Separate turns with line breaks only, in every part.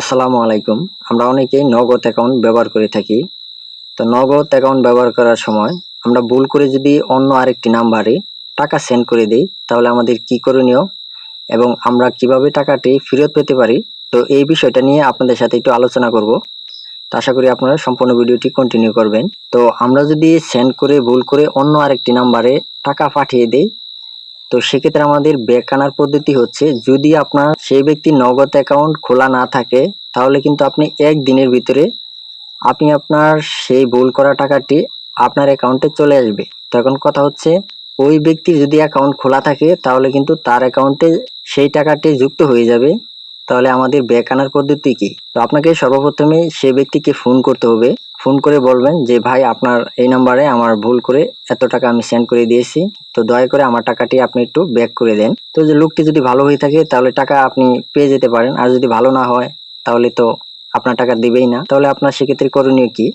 আসসালামু আলাইকুম। আমরা অনেকেই নগদ অ্যাকাউন্ট ব্যবহার করে থাকি। তো নগদ অ্যাকাউন্ট ব্যবহার করার সময় আমরা ভুল করে যদি অন্য আরেকটি নাম্বারে টাকা সেন্ড করে দিই, তাহলে আমাদের কি করণীয়? এবং আমরা কীভাবে টাকাটি ফেরত পেতে পারি? তো এই বিষয়টা নিয়ে আপনাদের সাথে একটু আলোচনা করব। তো আশা করি আপনারা সম্পূর্ণ ভিডিওটি কন্টিনিউ করবেন। তো আমরা যদি সেন্ড করে, ভুল করে অন্য আরেকটি নাম্বারে টাকা পাঠিয়ে দেই, তো সেক্ষেত্রে আমাদের ব্যাক আনার পদ্ধতি হচ্ছে, যদি আপনার সেই ব্যক্তির নগদ অ্যাকাউন্ট খোলা না থাকে, তাহলে কিন্তু আপনি একদিনের ভিতরে আপনি আপনার সেই ভুল করা টাকাটি আপনার অ্যাকাউন্টে চলে আসবে। তখন কথা হচ্ছে, ওই ব্যক্তির যদি অ্যাকাউন্ট খোলা থাকে, তাহলে কিন্তু তার অ্যাকাউন্টে সেই টাকাটি যুক্ত হয়ে যাবে। তাহলে আমাদের ব্যাক আনার পদ্ধতি কি? তো আপনাকে সর্বপ্রথমে সে ব্যক্তিকে ফোন করতে হবে। ফোন করে বলবেন যে, ভাই, আপনার এই নাম্বারে আমার ভুল করে এত টাকা আমি সেন্ড করে দিয়েছি। তো দয়া করে আমার টাকাটি আপনি একটু ব্যাক করে দেন। তো যে লোকটি যদি ভালো হয়ে থাকে, তাহলে টাকা আপনি পেয়ে যেতে পারেন। আর যদি ভালো না হয়, তাহলে তো আপনার টাকা দিবেই না। তাহলে আপনার সেক্ষেত্রে করণীয় কি?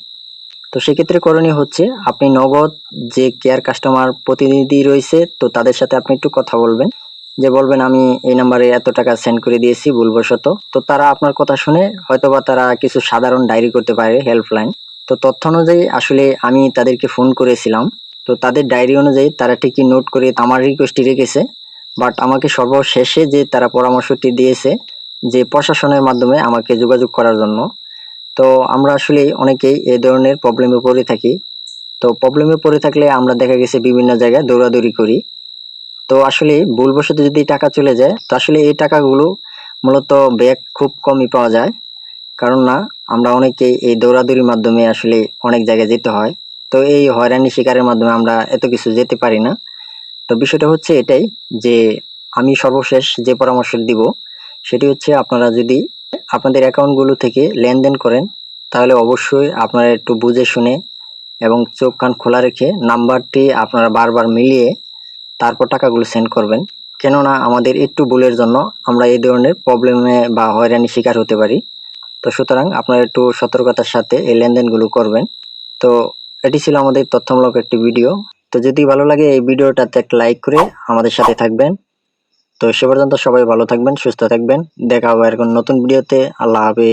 তো সেক্ষেত্রে করণীয় হচ্ছে, আপনি নগদ যে কেয়ার কাস্টমার প্রতিনিধি রয়েছে, তো তাদের সাথে আপনি একটু কথা বলবেন। যে বলবেন, আমি এই নাম্বারে এত টাকা সেন্ড করে দিয়েছি, ভুলবশত। তো তারা আপনার কথা শুনে হয়তোবা তারা কিছু সাধারণ ডায়েরি করতে পারে হেল্পলাইন তো তথ্য অনুযায়ী আসলে আমি তাদেরকে ফোন করেছিলাম। তো তাদের ডায়েরি অনুযায়ী তারা ঠিকই নোট করে আমার রিকোয়েস্টটি রেখেছে। বাট আমাকে সর্বশেষে যে তারা পরামর্শটি দিয়েছে, যে প্রশাসনের মাধ্যমে আমাকে যোগাযোগ করার জন্য, তো আমরা আসলে অনেকেই এ ধরনের প্রবলেমে পড়ে থাকি। তো প্রবলেমে পড়ে থাকলে আমরা দেখা গেছে বিভিন্ন জায়গায় দৌড়াদৌড়ি করি। তো আসলে ভুলবশত যদি টাকা চলে যায়, তো আসলে এই টাকাগুলো মূলত ব্যাগ খুব কমই পাওয়া যায়। কারণ না, আমরা অনেকেই এই দৌড়াদৌড়ির মাধ্যমে আসলে অনেক জায়গায় যেতে হয়। তো এই হয়রানি শিকারের মাধ্যমে আমরা এত কিছু যেতে পারি না। তো বিষয়টা হচ্ছে এটাই যে আমি সর্বশেষ যে পরামর্শ দিব, সেটি হচ্ছে আপনারা যদি আপনাদের অ্যাকাউন্টগুলো থেকে লেনদেন করেন, তাহলে অবশ্যই আপনারা একটু বুঝে শুনে এবং চোখ কান খোলা রেখে নাম্বারটি আপনারা বারবার মিলিয়ে তারপর টাকাগুলো সেন্ড করবেন। কেননা আমাদের একটু ভুলের জন্য আমরা এই ধরনের প্রবলেমে বা হয়রানি শিকার হতে পারি। তো সুতরাং আপনারা একটু সতর্কতার সাথে এই লেনদেনগুলো করবেন। তো এটি ছিল আমাদের তথ্যমূলক একটি ভিডিও তো যদি ভালো লাগে এই ভিডিওটাতে একটা লাইক করে আমাদের সাথে থাকবেন। তো সে পর্যন্ত সবাই ভালো থাকবেন, সুস্থ থাকবেন। দেখা হবে এরকম নতুন ভিডিওতে আল্লাহ হাফেজ।